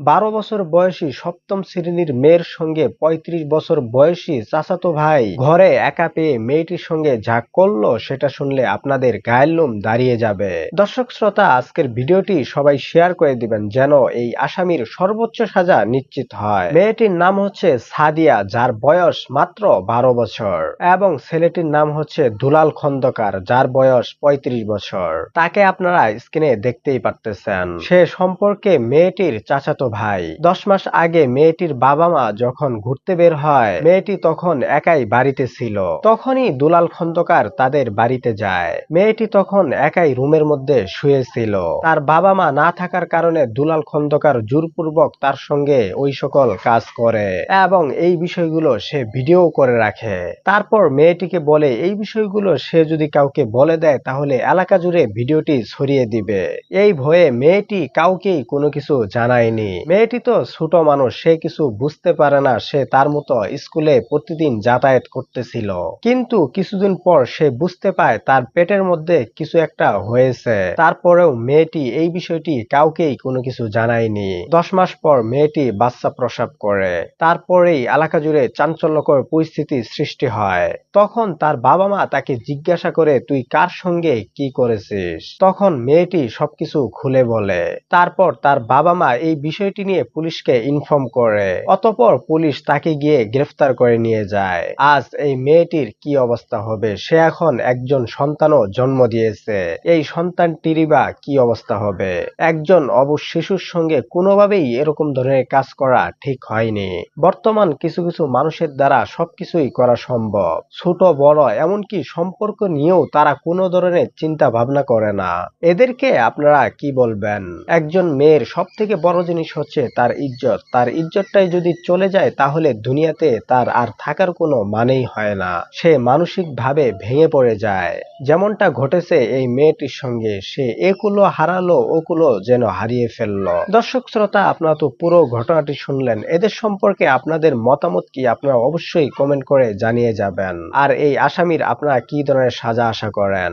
বারো বছর বয়সী সপ্তম শ্রেণির মেয়ের সঙ্গে ৩৫ বছর বয়সী চাচাতো ভাই ঘরে একা পেয়ে মেয়েটির সঙ্গে যা করল, সেটা শুনলে আপনাদের গায়ের লোম দাঁড়িয়ে যাবে। দর্শক শ্রোতা, আজকের ভিডিওটি সবাই শেয়ার করে দিবেন যেন এই আসামির সর্বোচ্চ সাজা নিশ্চিত হয়। মেয়েটির নাম হচ্ছে সাদিয়া, যার বয়স মাত্র বারো বছর। এবং ছেলেটির নাম হচ্ছে দুলাল খন্দকার, যার বয়স ৩৫ বছর। তাকে আপনারা স্ক্রিনে দেখতেই পারতেছেন। সে সম্পর্কে মেয়েটির চাচাতো ভাই। দশ মাস আগে মেয়েটির বাবা মা যখন ঘুরতে বের হয়, মেয়েটি তখন একাই বাড়িতে ছিল। তখনই দুলাল খন্দকার তাদের বাড়িতে যায়। মেয়েটি তখন একাই রুমের মধ্যে শুয়েছিল তার বাবা মা না থাকার কারণে দুলাল খন্দকার জোরপূর্বক তার সঙ্গে ওই সকল কাজ করে এবং এই বিষয়গুলো সে ভিডিও করে রাখে। তারপর মেয়েটিকে বলে, এই বিষয়গুলো সে যদি কাউকে বলে দেয়, তাহলে এলাকা জুড়ে ভিডিওটি ছড়িয়ে দিবে। এই ভয়ে মেয়েটি কাউকেই কোনো কিছু জানায়নি। মেয়েটি তো ছোট মানুষ, সে কিছু বুঝতে পারে না, সে তার মতো স্কুলে প্রতিদিন যাতায়াত করতেছিল। কিন্তু কিছুদিন পর সে বুঝতে পায় তার পেটের মধ্যে কিছু একটা হয়েছে। তারপরেও মেয়েটি এই বিষয়টি কাউকেই কোনো কিছু জানায়নি। দশ মাস পর মেয়েটি বাচ্চা প্রসব করে। তারপরেই এলাকা জুড়ে চাঞ্চল্যকর পরিস্থিতি সৃষ্টি হয়। তখন তার বাবা মা তাকে জিজ্ঞাসা করে, তুই কার সঙ্গে কি করেছিস? তখন মেয়েটি সবকিছু খুলে বলে। তারপর তার বাবা মা এই বিষয়টি নিয়ে পুলিশকে ইনফর্ম করে। অতপর পুলিশ তাকে গিয়ে গ্রেফতার করে নিয়ে যায়। আজ এই মেয়েটির কি অবস্থা হবে? সে এখন একজন সন্তানও জন্ম দিয়েছে। এই সন্তানটিরই বা কি অবস্থা হবে? একজন অবশ শিশুর সঙ্গে কোনোভাবেই এরকম ধরনের কাজ করা ঠিক হয়নি। বর্তমান কিছু কিছু মানুষের দ্বারা সবকিছুই করা সম্ভব। ছোট, বড়, এমনকি সম্পর্ক নিয়েও তারা কোনো ধরনের চিন্তা ভাবনা করে না। এদেরকে আপনারা কি বলবেন? একজন মেয়ের সব থেকে বড় জিনিস হচ্ছে তার ইজ্জত। তার ইজ্জতটাই যদি চলে যায়, তাহলে দুনিয়াতে তার আর থাকার কোনো মানেই হয় না। সে মানসিক ভাবে ভেঙে পড়ে যায়। যেমনটা ঘটেছে এই মেয়েটির সঙ্গে, সে একুলো হারালো, ওকুলো যেন হারিয়ে ফেলল। দর্শক শ্রোতা, আপনারা তো পুরো ঘটনাটি শুনলেন। এদের সম্পর্কে আপনাদের মতামত কি, আপনারা অবশ্যই কমেন্ট করে জানিয়ে যাবেন। আর এই আসামির আপনারা কি ধরনের সাজা আশা করেন?